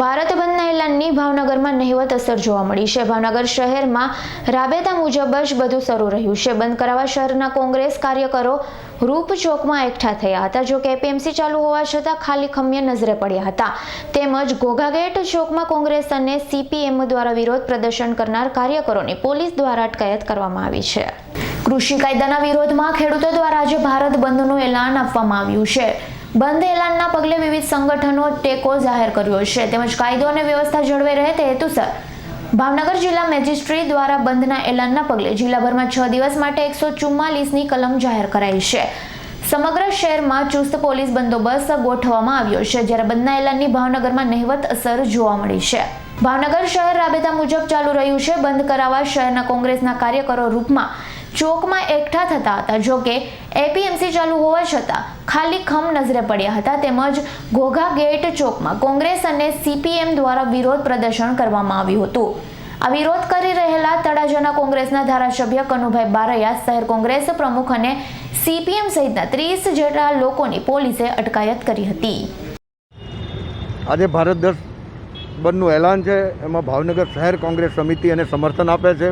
ભારત બંધના એલાનની ભાવનગરમાં નહિવત અસર જોવા મળી છે. ભાવનગર શહેરમાં રાબેતા મુજબ જ બધું શરૂ રહ્યું છે. બંધ કરાવવા શહેરના કોંગ્રેસ કાર્યકરો રૂપ ચોકમાં એકઠા થયા હતા. જો કે એપીએમસી ચાલુ હોવા છતાં ખાલી ખમ્ય નજરે પડ્યા હતા. તેમજ ઘોઘાગેટ ચોકમાં કોંગ્રેસ અને સીપીએમ દ્વારા વિરોધ પ્રદર્શન કરનાર કાર્યકરોની પોલીસ દ્વારા અટકાયત કરવામાં આવી છે. કૃષિ કાયદાના વિરોધમાં ખેડૂતો દ્વારા આજે ભારત બંધનું એલાન આપવામાં આવ્યું છે. બંધ એલાનના પગલે વિવિધ સંગઠનો ટેકો જાહેર કર્યો છે. તેમજ કાયદો અને વ્યવસ્થા જળવાઈ રહે તે હેતુસર ભાવનગર જિલ્લા મેજિસ્ટ્રેટ દ્વારા બંધના એલાનના પગલે જિલ્લાભરમાં છ દિવસ માટે એકસો ચુમ્માલીસની કલમ જાહેર કરાઈ છે. સમગ્ર શહેરમાં ચુસ્ત પોલીસ બંદોબસ્ત ગોઠવવામાં આવ્યો છે, જ્યારે બંધના એલાનની ભાવનગરમાં નહિવત અસર જોવા મળી છે. ભાવનગર શહેર રાબેતા મુજબ ચાલુ રહ્યું છે બંધ કરાવવા શહેરના કોંગ્રેસના કાર્યકરો રૂપમાં ચોકમાં એકઠા થતા હતા. જો કે એપીએમસી ચાલુ હોવા છતાં ખાલી ખમ નજરે પડ્યા હતા. તેમજ ઘોઘા ગેટ ચોકમાં કોંગ્રેસ અને સીપીએમ દ્વારા વિરોધ પ્રદર્શન કરવામાં આવ્યું હતું. આ વિરોધ કરી રહેલા તળાજાના કોંગ્રેસના ધારાસભ્ય કનુભાઈ બારૈયા, શહેર કોંગ્રેસ પ્રમુખ અને સીપીએમ સહિતના ત્રીસ જેટલા લોકોની પોલીસે અટકાયત કરી હતી. આજે ભારત દસ બંધનું એલાન છે. એમાં ભાવનગર શહેર કોંગ્રેસ સમિતિ એને સમર્થન આપે છે.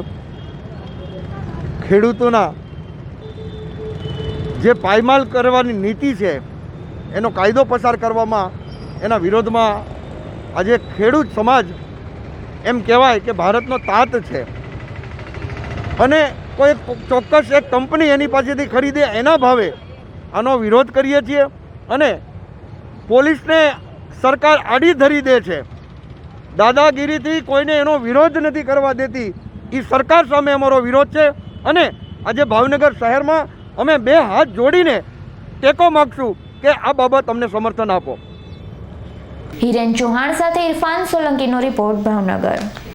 ખેડૂતોના જે પાયમાલ કરવાની નીતિ છે, એનો કાયદો પસાર કરવામાં એના વિરોધમાં આજે ખેડૂત સમાજ એમ કહેવાય કે ભારતનો તાત છે. અને કોઈ ચોક્કસ એક કંપની એની પાસેથી ખરીદે એના ભાવે આનો વિરોધ કરીએ છીએ અને પોલીસને સરકાર આડી ધરી દે છે. દાદાગીરીથી કોઈને એનો વિરોધ નથી કરવા દેતી. એ સરકાર સામે અમારો વિરોધ છે. અને આજે ભાવનગર શહેરમાં અમે બે હાથ જોડીને ટેકો માગશું કે આ બાબત અમને સમર્થન આપો. હિરેન ચૌહાણ સાથે ઇરફાન સોલંકીનો રિપોર્ટ ભાવનગર.